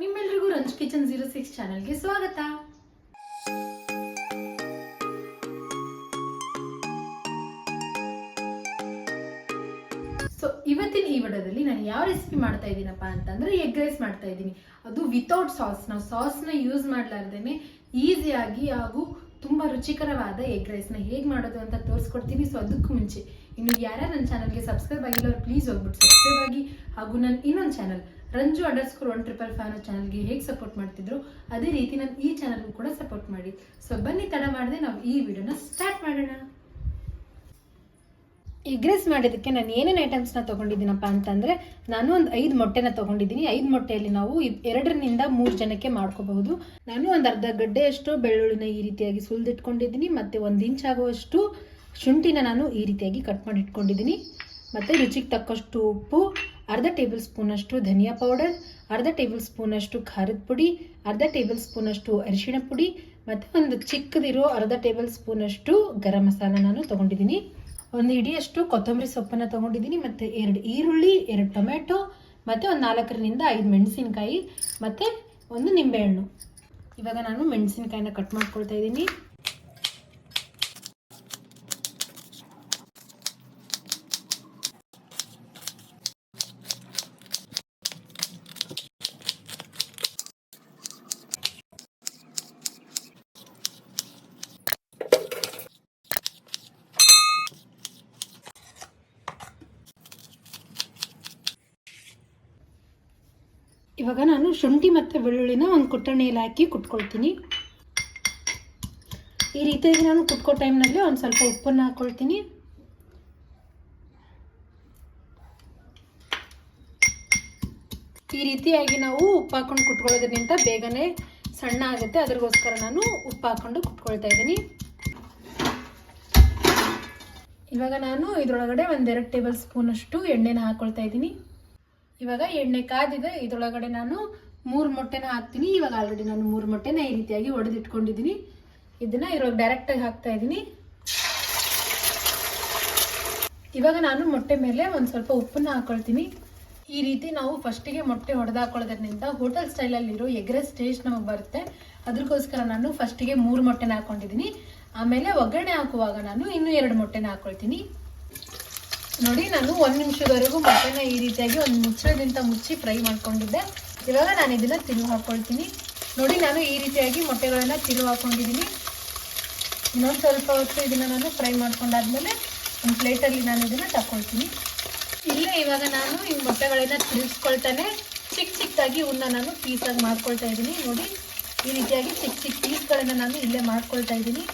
ನಿಮ್ಮೆಲ್ರಿಗೂ ರಂಜ್ kitchen zero six ಚಾನಲ್ಗೆ ಸ್ವಾಗತ. ಸೊ ಇವತ್ತಿನ ಈ ವಿಡಿಯೋದಲ್ಲಿ ನಾನು ಯಾವ ರೆಸಿಪಿ ಮಾಡ್ತಾ ಇದ್ದೀನಪ್ಪ ಅಂತಂದ್ರೆ ಎಗ್ ರೈಸ್ ಮಾಡ್ತಾ ಇದ್ದೀನಿ. ಅದು ವಿತೌಟ್ ಸಾಸ್ ನಾವು ಸಾಸ್ನ ಯೂಸ್ ಮಾಡ್ಲಾರ್ದೇನೆ ಈಸಿಯಾಗಿ ಹಾಗೂ ತುಂಬಾ ರುಚಿಕರವಾದ ಎಗ್ ರೈಸ್ನ ಹೇಗೆ ಮಾಡೋದು ಅಂತ ತೋರಿಸ್ಕೊಡ್ತೀನಿ. ಸೊ ಅದಕ್ಕೂ ಮುಂಚೆ ಇನ್ನು ಯಾರ್ಯಾರು ನನ್ನ ಚಾನಲ್ಗೆ ಸಬ್ಸ್ಕ್ರೈಬ್ ಆಗಿಲ್ಲ ಅವ್ರು ಪ್ಲೀಸ್ ಹೋಗ್ಬಿಟ್ಟು ಸಬ್ಸ್ಕ್ರೈಬ್ ಆಗಿ ಹಾಗೂ ನನ್ನ ಇನ್ನೊಂದು channel Ranju under score one triple five ಅನ್ನೋ ಚಾನಲ್ಗೆ ಹೇಗೆ ಸಪೋರ್ಟ್ ಮಾಡ್ತಿದ್ರು, ಅದೇ ರೀತಿ ನಾನು ಈ ಚಾನಲ್ಗೂ ಕೂಡ ಸಪೋರ್ಟ್ ಮಾಡಿ. ಸೊ ಬನ್ನಿ ತಡ ಮಾಡದೆ ನಾವು ಈ ವಿಡಿಯೋನ ಸ್ಟಾರ್ಟ್ ಮಾಡೋಣ. ಎಗ್ ರೈಸ್ ಮಾಡೋದಕ್ಕೆ ನಾನು ಏನೇನು ಐಟಮ್ಸ್ನ ತೊಗೊಂಡಿದ್ದೀನಪ್ಪ ಅಂತಂದರೆ, ನಾನು ಒಂದು ಐದು ಮೊಟ್ಟೆನ ತೊಗೊಂಡಿದ್ದೀನಿ. ಐದು ಮೊಟ್ಟೆಯಲ್ಲಿ ನಾವು ಎರಡರಿಂದ ಮೂರು ಜನಕ್ಕೆ ಮಾಡ್ಕೋಬಹುದು. ನಾನು ಒಂದು ಅರ್ಧ ಗಡ್ಡೆಯಷ್ಟು ಬೆಳ್ಳುಳ್ಳಿನ ಈ ರೀತಿಯಾಗಿ ಸುಲಿದಿಟ್ಕೊಂಡಿದ್ದೀನಿ, ಮತ್ತು ಒಂದು ಇಂಚ್ ಆಗುವಷ್ಟು ಶುಂಠಿನ ನಾನು ಈ ರೀತಿಯಾಗಿ ಕಟ್ ಮಾಡಿ ಇಟ್ಕೊಂಡಿದ್ದೀನಿ ಮತ್ತು ರುಚಿಗೆ ತಕ್ಕಷ್ಟು ಉಪ್ಪು ಅರ್ಧ ಟೇಬಲ್ ಸ್ಪೂನಷ್ಟು ಧನಿಯಾ ಪೌಡರ್, ಅರ್ಧ ಟೇಬಲ್ ಸ್ಪೂನಷ್ಟು ಖಾರದ ಪುಡಿ, ಅರ್ಧ ಟೇಬಲ್ ಸ್ಪೂನಷ್ಟು ಅರಿಶಿಣ ಪುಡಿ ಮತ್ತು ಒಂದು ಚಿಕ್ಕದಿರೋ ಅರ್ಧ ಟೇಬಲ್ ಸ್ಪೂನಷ್ಟು ಗರಂ ಮಸಾಲ ನಾನು ತೊಗೊಂಡಿದ್ದೀನಿ. ಒಂದು ಇಡಿಯಷ್ಟು ಕೊತ್ತಂಬರಿ ಸೊಪ್ಪನ್ನು ತೊಗೊಂಡಿದ್ದೀನಿ ಮತ್ತು ಎರಡು ಈರುಳ್ಳಿ, ಎರಡು ಟೊಮೆಟೊ ಮತ್ತು ಒಂದು ನಾಲ್ಕರಿಂದ ಐದು ಮೆಣಸಿನಕಾಯಿ ಮತ್ತು ಒಂದು ನಿಂಬೆಹಣ್ಣು. ಇವಾಗ ನಾನು ಮೆಣಸಿನಕಾಯಿನ ಕಟ್ ಮಾಡ್ಕೊಳ್ತಾ ಇದ್ದೀನಿ. ಇವಾಗ ನಾನು ಶುಂಠಿ ಮತ್ತು ಬೆಳ್ಳುಳ್ಳಿನ ಒಂದು ಕುಟ್ಟಣಿಯಲ್ಲಿ ಹಾಕಿ ಕುಟ್ಕೊಳ್ತೀನಿ. ಈ ರೀತಿಯಾಗಿ ನಾನು ಕುಟ್ಕೋ ಟೈಮ್ನಲ್ಲಿ ಒಂದು ಸ್ವಲ್ಪ ಉಪ್ಪನ್ನು ಹಾಕ್ಕೊಳ್ತೀನಿ ಈ ರೀತಿಯಾಗಿ ನಾವು ಉಪ್ಪು ಹಾಕೊಂಡು ಕುಟ್ಕೊಳ್ಳೋದ್ರಿಂದ ಬೇಗನೆ ಸಣ್ಣ ಆಗುತ್ತೆ. ಅದ್ರಗೋಸ್ಕರ ನಾನು ಉಪ್ಪು ಹಾಕೊಂಡು ಕುಟ್ಕೊಳ್ತಾ ಇದ್ದೀನಿ. ಇವಾಗ ನಾನು ಇದರೊಳಗಡೆ ಒಂದೆರಡು ಟೇಬಲ್ ಸ್ಪೂನಷ್ಟು ಎಣ್ಣೆನ ಹಾಕ್ಕೊಳ್ತಾ ಇದ್ದೀನಿ. ಇವಾಗ ಎಣ್ಣೆ ಕಾದಿದೆ, ಇದರೊಳಗಡೆ ನಾನು ಮೂರು ಮೊಟ್ಟೆನ ಹಾಕ್ತೀನಿ. ಇವಾಗ ಆಲ್ರೆಡಿ ನಾನು ಮೂರು ಮೊಟ್ಟೆನ ಈ ರೀತಿಯಾಗಿ ಒಡೆದಿಟ್ಕೊಂಡಿದ್ದೀನಿ. ಇದನ್ನ ಇವಾಗ ಡೈರೆಕ್ಟಾಗಿ ಹಾಕ್ತಾ ಇದ್ದೀನಿ. ಇವಾಗ ನಾನು ಮೊಟ್ಟೆ ಮೇಲೆ ಒಂದು ಸ್ವಲ್ಪ ಉಪ್ಪನ್ನ ಹಾಕೊಳ್ತೀನಿ. ಈ ರೀತಿ ನಾವು ಫಸ್ಟಿಗೆ ಮೊಟ್ಟೆ ಹೊಡೆದು ಹಾಕೊಳ್ಳೋದ್ರಿಂದ ಹೋಟೆಲ್ ಸ್ಟೈಲಲ್ಲಿರೋ ಎಗ್ ರೈಸ್ ಟೇಸ್ಟ್ ನಮಗೆ ಬರುತ್ತೆ. ಅದಕ್ಕೋಸ್ಕರ ನಾನು ಫಸ್ಟಿಗೆ ಮೂರು ಮೊಟ್ಟೆನ ಹಾಕೊಂಡಿದ್ದೀನಿ. ಆಮೇಲೆ ಒಗ್ಗರಣೆ ಹಾಕುವಾಗ ನಾನು ಇನ್ನೂ ಎರಡು ಮೊಟ್ಟೆನ ಹಾಕೊಳ್ತೀನಿ. ನೋಡಿ, ನಾನು ಒಂದು ನಿಮಿಷದವರೆಗೂ ಮೊಟ್ಟೆನ ಈ ರೀತಿಯಾಗಿ ಒಂದು ಮುಚ್ಚಳದಿಂದ ಮುಚ್ಚಿ ಫ್ರೈ ಮಾಡ್ಕೊಂಡಿದ್ದೆ. ಇವಾಗ ನಾನು ಇದನ್ನು ತಿರುವು ಹಾಕ್ಕೊಳ್ತೀನಿ ನೋಡಿ, ನಾನು ಈ ರೀತಿಯಾಗಿ ಮೊಟ್ಟೆಗಳನ್ನ ತಿರುವು ಹಾಕೊಂಡಿದ್ದೀನಿ. ಇನ್ನೊಂದು ಸ್ವಲ್ಪ ಹೊತ್ತು ಇದನ್ನು ನಾನು ಫ್ರೈ ಮಾಡ್ಕೊಂಡಾದ್ಮೇಲೆ ಒಂದು ಪ್ಲೇಟಲ್ಲಿ ನಾನು ಇದನ್ನು ತಗೊಳ್ತೀನಿ ಇಲ್ಲೇ ಇವಾಗ ನಾನು ಈ ಮೊಟ್ಟೆಗಳನ್ನ ತಿರುಗಿಸ್ಕೊಳ್ತಾನೆ. ಚಿಕ್ಕ ಚಿಕ್ಕದಾಗಿ ಇವನ್ನ ನಾನು ಪೀಸಾಗಿ ಮಾಡ್ಕೊಳ್ತಾ ಇದ್ದೀನಿ. ನೋಡಿ, ಈ ರೀತಿಯಾಗಿ ಚಿಕ್ಕ ಚಿಕ್ಕ ಪೀಸ್ಗಳನ್ನು ನಾನು ಇಲ್ಲೇ ಮಾಡ್ಕೊಳ್ತಾ ಇದ್ದೀನಿ.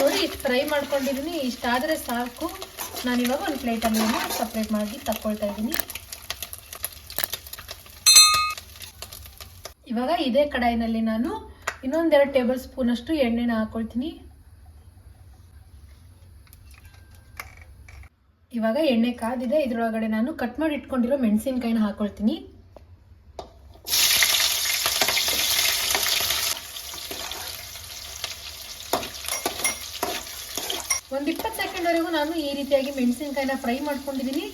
ನೋಡಿ, ಫ್ರೈ ಮಾಡ್ಕೊಂಡಿದ್ದೀನಿ. ಇಷ್ಟಾದರೆ ಸಾಕು. ನಾನು ಇವಾಗ ಒಂದು ಪ್ಲೇಟಲ್ಲಿ ಸಪ್ರೇಟ್ ಮಾಡಿ ತಕ್ಕೊಳ್ತಾ ಇದ್ದೀನಿ. ಇವಾಗ ಇದೇ ಕಡಾಯಿನಲ್ಲಿ ನಾನು ಇನ್ನೊಂದೆರಡು ಟೇಬಲ್ ಸ್ಪೂನಷ್ಟು ಎಣ್ಣೆನ ಹಾಕೊಳ್ತೀನಿ. ಇವಾಗ ಎಣ್ಣೆ ಕಾದಿದೆ, ಇದರೊಳಗಡೆ ನಾನು ಕಟ್ ಮಾಡಿ ಇಟ್ಕೊಂಡಿರೋ ಮೆಣಸಿನ್ಕಾಯಿನ ಹಾಕೊಳ್ತೀನಿ ಒಂದು ಸೆಕೆಂಡ್ವರೆಗೂ ನಾನು ಈ ರೀತಿಯಾಗಿ ಮೆಣಸಿನ್ಕಾಯಿನ ಫ್ರೈ ಮಾಡ್ಕೊಂಡಿದ್ದೀನಿ.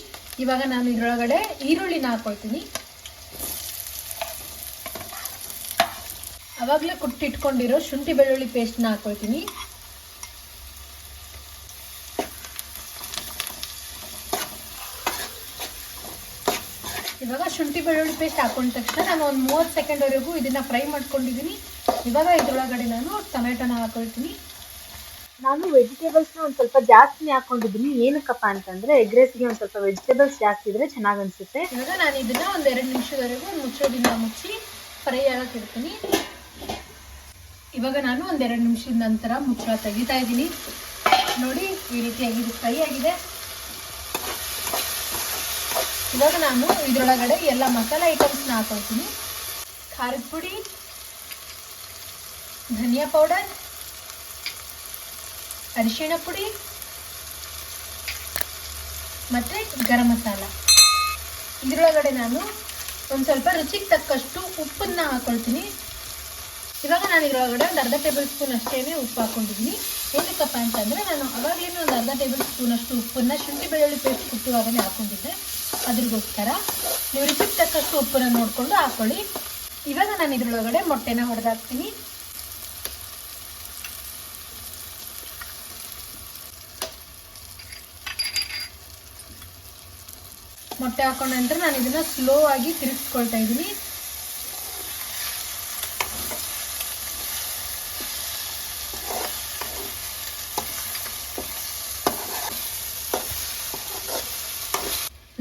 ಇವಾಗ ನಾನು ಇದರೊಳಗಡೆ ಈರುಳ್ಳಿನ ಹಾಕೊಳ್ತೀನಿ. ಅವಾಗಲೇ ಕುಟ್ಟಿಟ್ಕೊಂಡಿರೋ ಶುಂಠಿ ಬೆಳ್ಳುಳ್ಳಿ ಪೇಸ್ಟ್ನ ಹಾಕೊಳ್ತೀನಿ. ಇವಾಗ ಶುಂಠಿ ಬೆಳ್ಳುಳ್ಳಿ ಪೇಸ್ಟ್ ಹಾಕೊಂಡ ತಕ್ಷಣ ನಾನು ಒಂದು ಮೂವತ್ತು ಸೆಕೆಂಡ್ವರೆಗೂ ಇದನ್ನ ಫ್ರೈ ಮಾಡ್ಕೊಂಡಿದ್ದೀನಿ. ಇವಾಗ ಇದರೊಳಗಡೆ ನಾನು ಟೊಮೆಟೊನ ಹಾಕೊಳ್ತೀನಿ. ನಾನು ವೆಜಿಟೇಬಲ್ಸ್ನ ಒಂದು ಸ್ವಲ್ಪ ಜಾಸ್ತಿನೇ ಹಾಕೊಂಡಿದ್ದೀನಿ. ಏನಕ್ಕಪ್ಪ ಅಂತಂದ್ರೆ ಎಗ್ ರೈಸ್ಗೆ ಒಂದು ಸ್ವಲ್ಪ ವೆಜಿಟೇಬಲ್ಸ್ ಜಾಸ್ತಿ ಇದ್ರೆ ಚೆನ್ನಾಗಿ ಅನ್ಸುತ್ತೆ ಇವಾಗ ನಾನು ಇದನ್ನ ಒಂದು ಎರಡು ನಿಮಿಷದವರೆಗೂ ಮುಚ್ಚೋದಿಂದ ಮುಚ್ಚಿ ಫ್ರೈ ಆಗಕ್ಕೆ ಇಡ್ತೀನಿ. ಇವಾಗ ನಾನು ಒಂದು ಎರಡು ನಿಮಿಷದ ನಂತರ ಮುಚ್ಚಳ ತೆಗಿತಾ ಇದ್ದೀನಿ. ನೋಡಿ, ಈ ರೀತಿಯಾಗಿ ಇದು ಫ್ರೈ ಆಗಿದೆ. ಇವಾಗ ನಾನು ಇದರೊಳಗಡೆ ಎಲ್ಲ ಮಸಾಲೆ ಐಟಮ್ಸ್ನ ಹಾಕೊಳ್ತೀನಿ. ಖಾರದ ಪುಡಿ, ಧನಿಯಾ ಪೌಡರ್ ಅರಿಶಿಣ ಪುಡಿ ಮತ್ತು ಗರಂ ಮಸಾಲ. ಇದರೊಳಗಡೆ ನಾನು ಒಂದು ಸ್ವಲ್ಪ ರುಚಿಗೆ ತಕ್ಕಷ್ಟು ಉಪ್ಪನ್ನ ಹಾಕೊಳ್ತೀನಿ. ಇವಾಗ ನಾನು ಇದರೊಳಗಡೆ ಒಂದು ಅರ್ಧ ಟೇಬಲ್ ಸ್ಪೂನ್ ಅಷ್ಟೇ ಉಪ್ಪು ಹಾಕೊಂಡಿದ್ದೀನಿ. ಏನಕ್ಕಪ್ಪ ಅಂತಂದರೆ ನಾನು ಅವಾಗಲೇ ಒಂದು ಅರ್ಧ ಟೇಬಲ್ ಸ್ಪೂನ್ ಅಷ್ಟು ಉಪ್ಪನ್ನು ಶುಂಠಿ ಬೆಳ್ಳುಳ್ಳಿ ಪೇಸ್ಟ್ ಕುಟ್ಟುವಾಗಲೇ ಹಾಕೊಂಡಿದ್ದೆ. ಅದ್ರಿಗೋಸ್ಕರ ನೀವು ರುಚಿಗೆ ತಕ್ಕಷ್ಟು ಉಪ್ಪನ್ನು ನೋಡಿಕೊಂಡು ಹಾಕೊಳ್ಳಿ. ಇವಾಗ ನಾನು ಇದರೊಳಗಡೆ ಮೊಟ್ಟೆನ ಹೊಡೆದಾಕ್ತೀನಿ. ಮೊಟ್ಟೆ ಹಾಕೊಂಡ ನಂತರ ನಾನು ಇದನ್ನ ಸ್ಲೋ ಆಗಿ ತಿರುಗಿಸ್ಕೊಳ್ತಾ ಇದ್ದೀನಿ.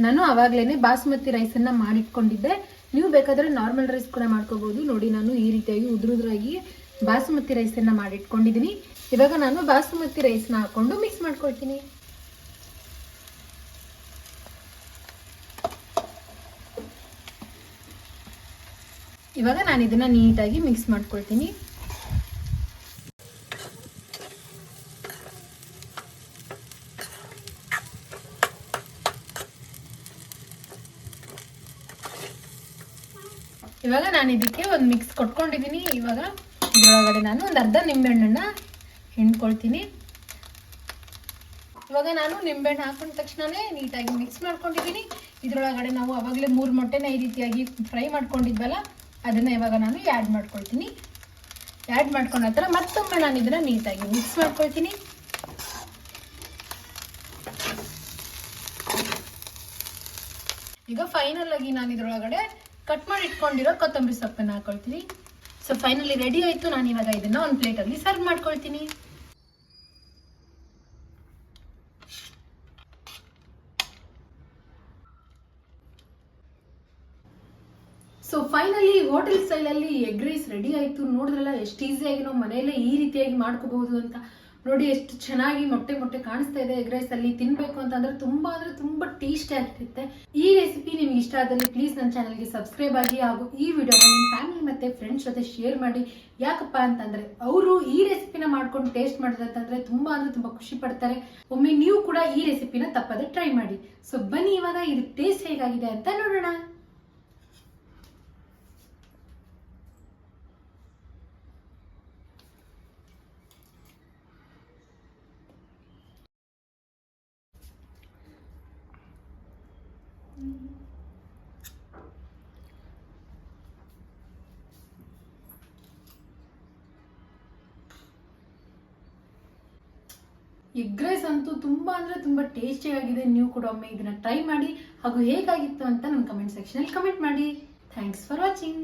ನಾನು ಅವಾಗ್ಲೇನೆ ಬಾಸ್ಮತಿ ರೈಸನ್ನು ಮಾಡಿಟ್ಕೊಂಡಿದ್ದೆ. ನೀವು ಬೇಕಾದ್ರೆ ನಾರ್ಮಲ್ ರೈಸ್ ಕೂಡ ಮಾಡ್ಕೋಬಹುದು ನೋಡಿ, ನಾನು ಈ ರೀತಿಯಾಗಿ ಉದುರುದ್ರಾಗಿ ಬಾಸುಮತಿ ರೈಸನ್ನು ಮಾಡಿಟ್ಕೊಂಡಿದ್ದೀನಿ. ಇವಾಗ ನಾನು ಬಾಸುಮತಿ ರೈಸ್ನ ಹಾಕೊಂಡು ಮಿಕ್ಸ್ ಮಾಡ್ಕೊಳ್ತೀನಿ. ಇವಾಗ ನಾನು ಇದನ್ನ ನೀಟಾಗಿ ಮಿಕ್ಸ್ ಮಾಡ್ಕೊಳ್ತೀನಿ. ಇವಾಗ ನಾನು ಇದಕ್ಕೆ ಒಂದು ಮಿಕ್ಸ್ ಕೊಟ್ಕೊಂಡಿದ್ದೀನಿ. ಇವಾಗ ಇದರೊಳಗಡೆ ನಾನು ಒಂದು ಅರ್ಧ ನಿಂಬೆಹಣ್ಣನ್ನು ಹಿಂಡ್ಕೊಳ್ತೀನಿ. ಇವಾಗ ನಾನು ನಿಂಬೆಹಣ್ಣು ಹಾಕೊಂಡ ತಕ್ಷಣವೇ ನೀಟಾಗಿ ಮಿಕ್ಸ್ ಮಾಡ್ಕೊಂಡಿದ್ದೀನಿ. ಇದರೊಳಗಡೆ ನಾವು ಆವಾಗಲೇ ಮೂರು ಮೊಟ್ಟೆನ ಈ ರೀತಿಯಾಗಿ ಫ್ರೈ ಮಾಡ್ಕೊಂಡಿದ್ವಲ್ಲ ಅದನ್ನು ಇವಾಗ ನಾನು ಆ್ಯಡ್ ಮಾಡ್ಕೊಳ್ತೀನಿ. ಆ್ಯಡ್ ಮಾಡ್ಕೊಂಡ ನಂತರ ಮತ್ತೊಮ್ಮೆ ನಾನು ಇದನ್ನು ನೀಟಾಗಿ ಮಿಕ್ಸ್ ಮಾಡ್ಕೊಳ್ತೀನಿ. ಈಗ ಫೈನಲ್ ಆಗಿ ನಾನು ಇದರೊಳಗಡೆ ಕಟ್ ಮಾಡಿ ಇಟ್ಕೊಂಡಿರೋ ಕೊತ್ತಂಬರಿ ಸೊಪ್ಪನ್ನು ಹಾಕೊಳ್ತೀನಿ. ಸೊ ಫೈನಲಿ ರೆಡಿ ಆಯಿತು. ನಾನು ಇವಾಗ ಇದನ್ನ ಒಂದು ಪ್ಲೇಟಲ್ಲಿ ಸರ್ವ್ ಮಾಡ್ಕೊಳ್ತೀನಿ. ಸೊ ಫೈನಲಿ ಹೋಟೆಲ್ ಸ್ಟೈಲಲ್ಲಿ ಎಗ್ ರೈಸ್ ರೆಡಿ ಆಯಿತು. ನೋಡಿದ್ರಲ್ಲ, ಎಷ್ಟು ಈಸಿಯಾಗಿ ನಾವು ಮನೆಯಲ್ಲೇ ಈ ರೀತಿಯಾಗಿ ಮಾಡ್ಕೋಬಹುದು ಅಂತ. ನೋಡಿ, ಎಷ್ಟು ಚೆನ್ನಾಗಿ ಮೊಟ್ಟೆ ಮೊಟ್ಟೆ ಕಾಣಿಸ್ತಾ ಇದೆ ಎಗ್ ರೈಸ್ ಅಲ್ಲಿ. ತಿನ್ಬೇಕು ಅಂತಂದ್ರೆ ತುಂಬಾ ಅಂದ್ರೆ ತುಂಬಾ ಟೇಸ್ಟ್ ಆಗಿರುತ್ತೆ ಈ ರೆಸಿಪಿ ನಿಮ್ಗೆ ಇಷ್ಟ ಆದಲ್ಲಿ ಪ್ಲೀಸ್ ನನ್ನ ಚಾನಲ್ಗೆ ಸಬ್ಸ್ಕ್ರೈಬ್ ಆಗಿ ಹಾಗೂ ಈ ವಿಡಿಯೋನ ನಿಮ್ಮ ಫ್ಯಾಮಿಲಿ ಮತ್ತೆ ಫ್ರೆಂಡ್ಸ್ ಜೊತೆ ಶೇರ್ ಮಾಡಿ. ಯಾಕಪ್ಪ ಅಂತಂದ್ರೆ, ಅವರು ಈ ರೆಸಿಪಿನ ಮಾಡ್ಕೊಂಡು ಟೇಸ್ಟ್ ಮಾಡಿದಂತಂದ್ರೆ ತುಂಬಾ ಅಂದ್ರೆ ತುಂಬಾ ಖುಷಿ ಪಡ್ತಾರೆ. ಒಮ್ಮೆ ನೀವು ಕೂಡ ಈ ರೆಸಿಪಿನ ತಪ್ಪದೆ ಟ್ರೈ ಮಾಡಿ. ಸೊ ಬನ್ನಿ ಇವಾಗ, ಇದು ಟೇಸ್ಟ್ ಹೇಗಾಗಿದೆ ಅಂತ ನೋಡೋಣ. ಎಗ್ ರೈಸ್ ಅಂತೂ ತುಂಬಾ ಅಂದ್ರೆ ತುಂಬಾ ಟೇಸ್ಟಿ ಆಗಿದೆ. ನೀವು ಕೂಡ ಒಮ್ಮೆ ಇದನ್ನ ಟ್ರೈ ಮಾಡಿ ಹಾಗೂ ಹೇಗಾಗಿತ್ತು ಅಂತ ನನ್ನ ಕಮೆಂಟ್ ಸೆಕ್ಷನಲ್ಲಿ ಕಮೆಂಟ್ ಮಾಡಿ. Thanks for watching